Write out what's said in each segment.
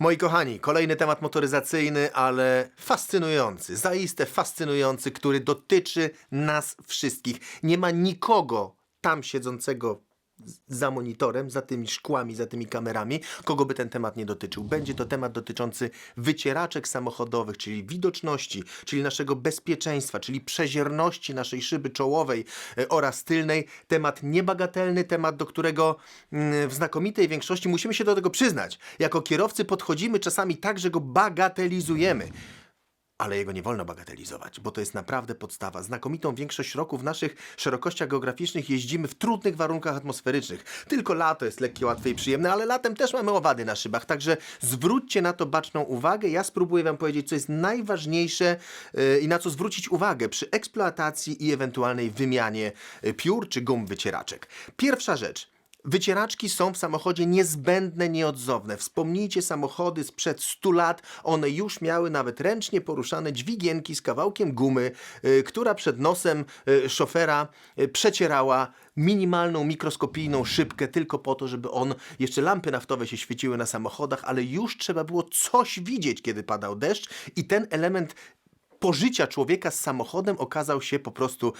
Moi kochani, kolejny temat motoryzacyjny, ale fascynujący, zaiste fascynujący, który dotyczy nas wszystkich. Nie ma nikogo tam siedzącego za monitorem, za tymi szkłami, za tymi kamerami, kogo by ten temat nie dotyczył. Będzie to temat dotyczący wycieraczek samochodowych, czyli widoczności, czyli naszego bezpieczeństwa, czyli przezierności naszej szyby czołowej e, oraz tylnej. Temat niebagatelny, temat, do którego mm, w znakomitej większości musimy się do tego przyznać. Jako kierowcy podchodzimy czasami tak, że go bagatelizujemy. Ale jego nie wolno bagatelizować, bo to jest naprawdę podstawa. Znakomitą większość roku w naszych szerokościach geograficznych jeździmy w trudnych warunkach atmosferycznych. Tylko lato jest lekkie, łatwe i przyjemne, ale latem też mamy owady na szybach, także zwróćcie na to baczną uwagę. Ja spróbuję Wam powiedzieć, co jest najważniejsze yy, i na co zwrócić uwagę przy eksploatacji i ewentualnej wymianie yy, piór czy gum wycieraczek. Pierwsza rzecz. Wycieraczki są w samochodzie niezbędne, nieodzowne. Wspomnijcie samochody sprzed 100 lat. One już miały nawet ręcznie poruszane dźwigienki z kawałkiem gumy, y, która przed nosem y, szofera y, przecierała minimalną, mikroskopijną szybkę tylko po to, żeby on, jeszcze lampy naftowe się świeciły na samochodach, ale już trzeba było coś widzieć, kiedy padał deszcz i ten element pożycia człowieka z samochodem okazał się po prostu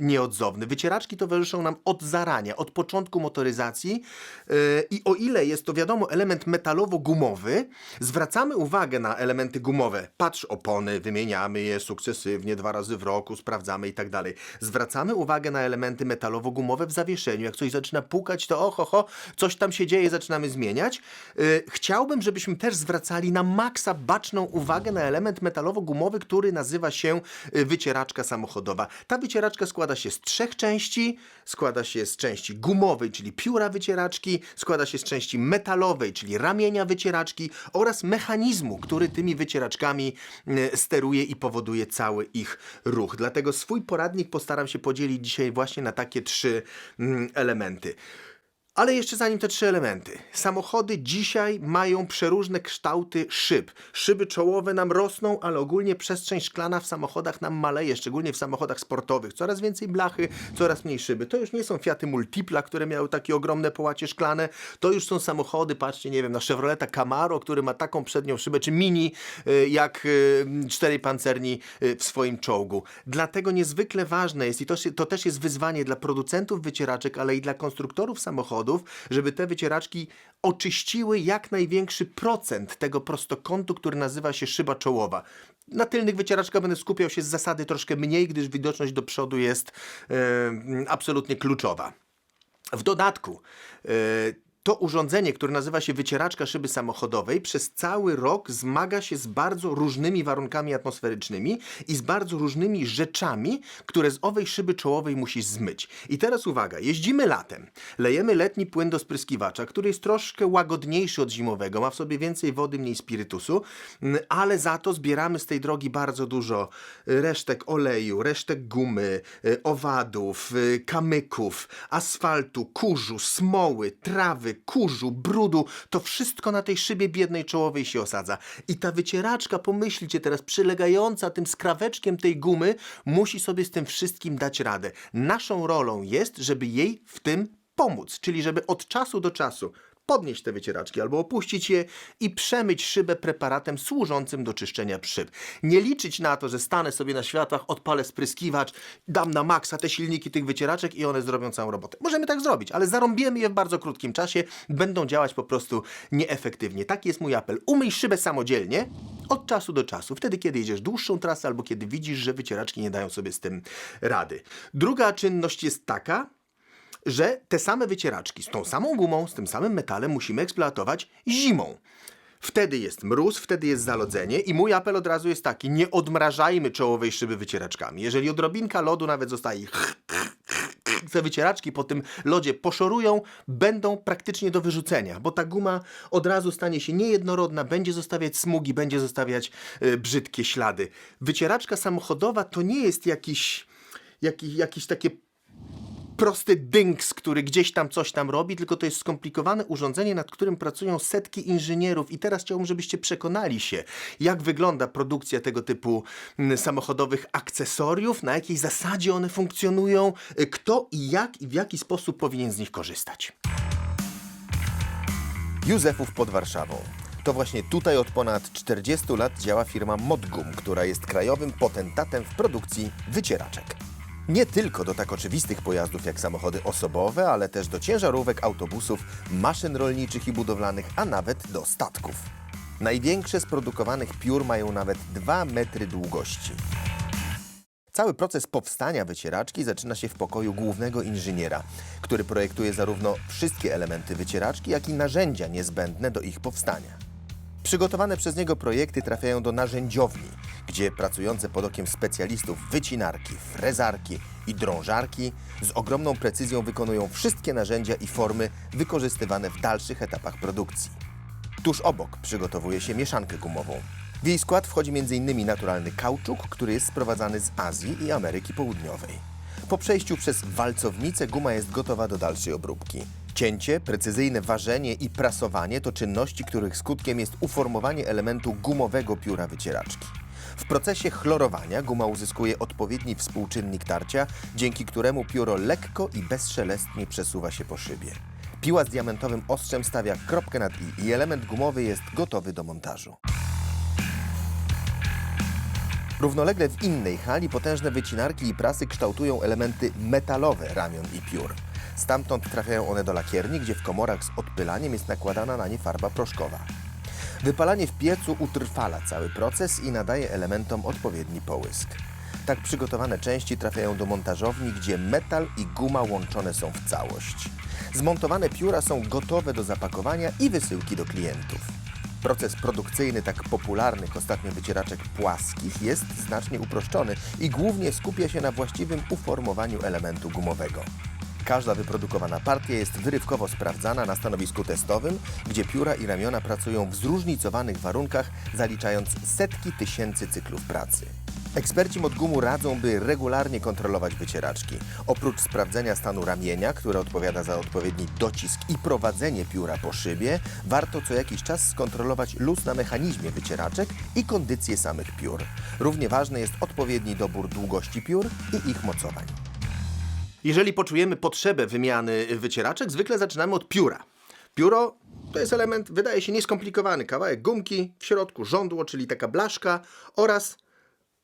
nieodzowny. Wycieraczki towarzyszą nam od zarania, od początku motoryzacji yy, i o ile jest to wiadomo element metalowo-gumowy, zwracamy uwagę na elementy gumowe. Patrz opony, wymieniamy je sukcesywnie, dwa razy w roku, sprawdzamy i tak dalej. Zwracamy uwagę na elementy metalowo-gumowe w zawieszeniu. Jak coś zaczyna pukać, to oho, ho, coś tam się dzieje, zaczynamy zmieniać. Yy, chciałbym, żebyśmy też zwracali na maksa baczną uwagę na element metalowo-gumowy, który nazywa się y, wycieraczka samochodowa. Ta wycieraczka składa się z trzech części. Składa się z części gumowej, czyli pióra wycieraczki, składa się z części metalowej, czyli ramienia wycieraczki oraz mechanizmu, który tymi wycieraczkami y, steruje i powoduje cały ich ruch. Dlatego swój poradnik postaram się podzielić dzisiaj właśnie na takie trzy mm, elementy. Ale jeszcze zanim te trzy elementy. Samochody dzisiaj mają przeróżne kształty szyb. Szyby czołowe nam rosną, ale ogólnie przestrzeń szklana w samochodach nam maleje, szczególnie w samochodach sportowych. Coraz więcej blachy, coraz mniej szyby. To już nie są Fiaty Multipla, które miały takie ogromne połacie szklane. To już są samochody, patrzcie, nie wiem, na Chevroleta Camaro, który ma taką przednią szybę, czy Mini, y, jak y, czterej pancerni y, w swoim czołgu. Dlatego niezwykle ważne jest, i to, to też jest wyzwanie dla producentów wycieraczek, ale i dla konstruktorów samochodów, żeby te wycieraczki oczyściły jak największy procent tego prostokątu, który nazywa się szyba czołowa. Na tylnych wycieraczkach będę skupiał się z zasady troszkę mniej, gdyż widoczność do przodu jest e, absolutnie kluczowa. W dodatku, e, to urządzenie, które nazywa się wycieraczka szyby samochodowej, przez cały rok zmaga się z bardzo różnymi warunkami atmosferycznymi i z bardzo różnymi rzeczami, które z owej szyby czołowej musi zmyć. I teraz uwaga, jeździmy latem, lejemy letni płyn do spryskiwacza, który jest troszkę łagodniejszy od zimowego, ma w sobie więcej wody, mniej spirytusu, mm, ale za to zbieramy z tej drogi bardzo dużo y, resztek oleju, resztek gumy, y, owadów, y, kamyków, asfaltu, kurzu, smoły, trawy, kurzu, brudu. To wszystko na tej szybie biednej czołowej się osadza. I ta wycieraczka, pomyślcie teraz, przylegająca tym skraweczkiem tej gumy, musi sobie z tym wszystkim dać radę. Naszą rolą jest, żeby jej w tym pomóc, czyli żeby od czasu do czasu podnieść te wycieraczki albo opuścić je i przemyć szybę preparatem służącym do czyszczenia szyb. Nie liczyć na to, że stanę sobie na światłach, odpalę spryskiwacz, dam na maksa te silniki tych wycieraczek i one zrobią całą robotę. Możemy tak zrobić, ale zarąbiemy je w bardzo krótkim czasie, będą działać po prostu nieefektywnie. Taki jest mój apel. Umyj szybę samodzielnie od czasu do czasu, wtedy kiedy jedziesz dłuższą trasę albo kiedy widzisz, że wycieraczki nie dają sobie z tym rady. Druga czynność jest taka, że te same wycieraczki z tą samą gumą, z tym samym metalem musimy eksploatować zimą. Wtedy jest mróz, wtedy jest zalodzenie i mój apel od razu jest taki, nie odmrażajmy czołowej szyby wycieraczkami. Jeżeli odrobinka lodu nawet zostaje te wycieraczki po tym lodzie poszorują, będą praktycznie do wyrzucenia, bo ta guma od razu stanie się niejednorodna, będzie zostawiać smugi, będzie zostawiać y, brzydkie ślady. Wycieraczka samochodowa to nie jest jakiś, jakiś, takie prosty dynks, który gdzieś tam coś tam robi, tylko to jest skomplikowane urządzenie, nad którym pracują setki inżynierów. I teraz chciałbym, żebyście przekonali się, jak wygląda produkcja tego typu mm, samochodowych akcesoriów, na jakiej zasadzie one funkcjonują, y, kto i jak i w jaki sposób powinien z nich korzystać. Józefów pod Warszawą. To właśnie tutaj od ponad 40 lat działa firma Modgum, która jest krajowym potentatem w produkcji wycieraczek. Nie tylko do tak oczywistych pojazdów jak samochody osobowe, ale też do ciężarówek, autobusów, maszyn rolniczych i budowlanych, a nawet do statków. Największe z produkowanych piór mają nawet 2 metry długości. Cały proces powstania wycieraczki zaczyna się w pokoju głównego inżyniera, który projektuje zarówno wszystkie elementy wycieraczki, jak i narzędzia niezbędne do ich powstania. Przygotowane przez niego projekty trafiają do narzędziowni, gdzie pracujące pod okiem specjalistów wycinarki, frezarki i drążarki z ogromną precyzją wykonują wszystkie narzędzia i formy wykorzystywane w dalszych etapach produkcji. Tuż obok przygotowuje się mieszankę gumową. W jej skład wchodzi m.in. naturalny kauczuk, który jest sprowadzany z Azji i Ameryki Południowej. Po przejściu przez walcownicę guma jest gotowa do dalszej obróbki. Cięcie, precyzyjne ważenie i prasowanie to czynności, których skutkiem jest uformowanie elementu gumowego pióra wycieraczki. W procesie chlorowania guma uzyskuje odpowiedni współczynnik tarcia, dzięki któremu pióro lekko i bezszelestnie przesuwa się po szybie. Piła z diamentowym ostrzem stawia kropkę nad i i element gumowy jest gotowy do montażu. Równolegle w innej hali potężne wycinarki i prasy kształtują elementy metalowe ramion i piór. Stamtąd trafiają one do lakierni, gdzie w komorach z odpylaniem jest nakładana na nie farba proszkowa. Wypalanie w piecu utrwala cały proces i nadaje elementom odpowiedni połysk. Tak przygotowane części trafiają do montażowni, gdzie metal i guma łączone są w całość. Zmontowane pióra są gotowe do zapakowania i wysyłki do klientów. Proces produkcyjny tak popularnych ostatnio wycieraczek płaskich jest znacznie uproszczony i głównie skupia się na właściwym uformowaniu elementu gumowego. Każda wyprodukowana partia jest wyrywkowo sprawdzana na stanowisku testowym, gdzie pióra i ramiona pracują w zróżnicowanych warunkach, zaliczając setki tysięcy cyklów pracy. Eksperci Modgumu radzą, by regularnie kontrolować wycieraczki. Oprócz sprawdzenia stanu ramienia, które odpowiada za odpowiedni docisk i prowadzenie pióra po szybie, warto co jakiś czas skontrolować luz na mechanizmie wycieraczek i kondycję samych piór. Równie ważny jest odpowiedni dobór długości piór i ich mocowań. Jeżeli poczujemy potrzebę wymiany wycieraczek, zwykle zaczynamy od pióra. Pióro to jest element, wydaje się nieskomplikowany. Kawałek gumki, w środku żądło, czyli taka blaszka oraz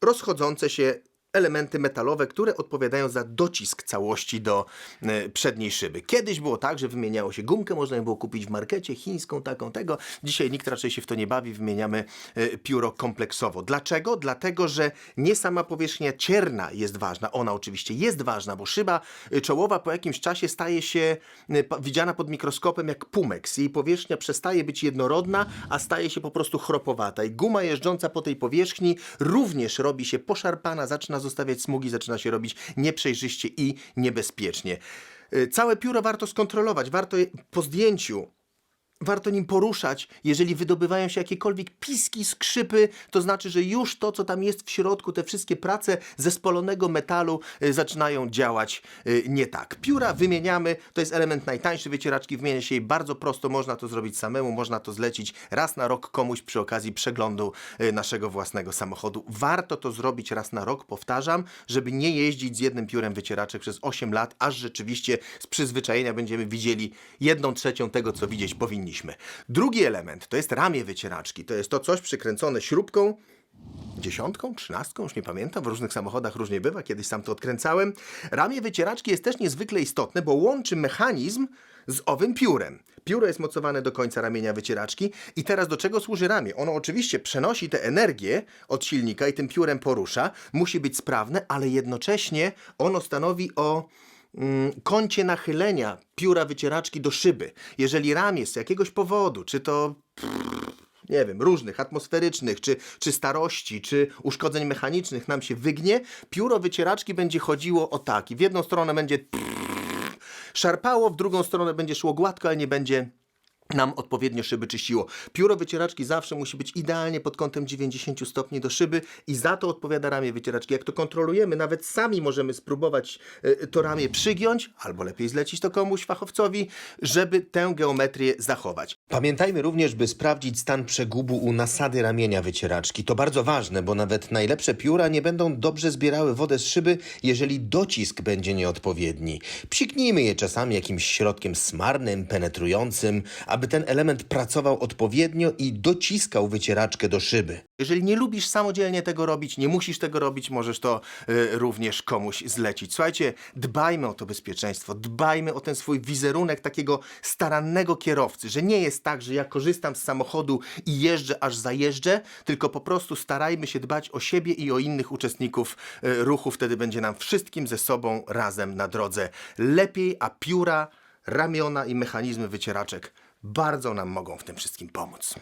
rozchodzące się elementy metalowe, które odpowiadają za docisk całości do e, przedniej szyby. Kiedyś było tak, że wymieniało się gumkę, można ją było kupić w markecie chińską, taką, tego. Dzisiaj nikt raczej się w to nie bawi, wymieniamy e, pióro kompleksowo. Dlaczego? Dlatego, że nie sama powierzchnia cierna jest ważna. Ona oczywiście jest ważna, bo szyba e, czołowa po jakimś czasie staje się widziana pod mikroskopem jak pumeks. Jej powierzchnia przestaje być jednorodna, a staje się po prostu chropowata. I guma jeżdżąca po tej powierzchni również robi się poszarpana, zaczyna zostawiać smugi, zaczyna się robić nieprzejrzyście i niebezpiecznie. Y, Całe pióro warto skontrolować, warto po zdjęciu warto nim poruszać. Jeżeli wydobywają się jakiekolwiek piski, skrzypy, to znaczy, że już to, co tam jest w środku, te wszystkie prace ze spolonego metalu y, zaczynają działać y, nie tak. Pióra wymieniamy, to jest element najtańszy wycieraczki, wymienia się jej bardzo prosto, można to zrobić samemu, można to zlecić raz na rok komuś przy okazji przeglądu y, naszego własnego samochodu. Warto to zrobić raz na rok, powtarzam, żeby nie jeździć z jednym piórem wycieraczek przez 8 lat, aż rzeczywiście z przyzwyczajenia będziemy widzieli jedną trzecią tego, co widzieć powinniśmy. Drugi element to jest ramię wycieraczki. To jest to coś przykręcone śrubką, dziesiątką, trzynastką, już nie pamiętam, w różnych samochodach różnie bywa, kiedyś sam to odkręcałem. Ramię wycieraczki jest też niezwykle istotne, bo łączy mechanizm z owym piórem. Pióro jest mocowane do końca ramienia wycieraczki i teraz do czego służy ramię? Ono oczywiście przenosi tę energię od silnika i tym piórem porusza, musi być sprawne, ale jednocześnie ono stanowi o kącie nachylenia pióra wycieraczki do szyby. Jeżeli ramię z jakiegoś powodu, czy to nie wiem, różnych, atmosferycznych, czy, czy starości, czy uszkodzeń mechanicznych nam się wygnie, pióro wycieraczki będzie chodziło o tak. I w jedną stronę będzie szarpało, w drugą stronę będzie szło gładko, ale nie będzie nam odpowiednio szyby czyściło. Pióro wycieraczki zawsze musi być idealnie pod kątem 90 stopni do szyby i za to odpowiada ramię wycieraczki. Jak to kontrolujemy, nawet sami możemy spróbować y, to ramię przygiąć, albo lepiej zlecić to komuś fachowcowi, żeby tę geometrię zachować. Pamiętajmy również, by sprawdzić stan przegubu u nasady ramienia wycieraczki. To bardzo ważne, bo nawet najlepsze pióra nie będą dobrze zbierały wodę z szyby, jeżeli docisk będzie nieodpowiedni. Psiknijmy je czasami jakimś środkiem smarnym, penetrującym, aby ten element pracował odpowiednio i dociskał wycieraczkę do szyby. Jeżeli nie lubisz samodzielnie tego robić, nie musisz tego robić, możesz to y, również komuś zlecić. Słuchajcie, dbajmy o to bezpieczeństwo, dbajmy o ten swój wizerunek takiego starannego kierowcy, że nie jest tak, że ja korzystam z samochodu i jeżdżę aż zajeżdżę, tylko po prostu starajmy się dbać o siebie i o innych uczestników y, ruchu, wtedy będzie nam wszystkim ze sobą razem na drodze lepiej, a pióra, ramiona i mechanizmy wycieraczek bardzo nam mogą w tym wszystkim pomóc.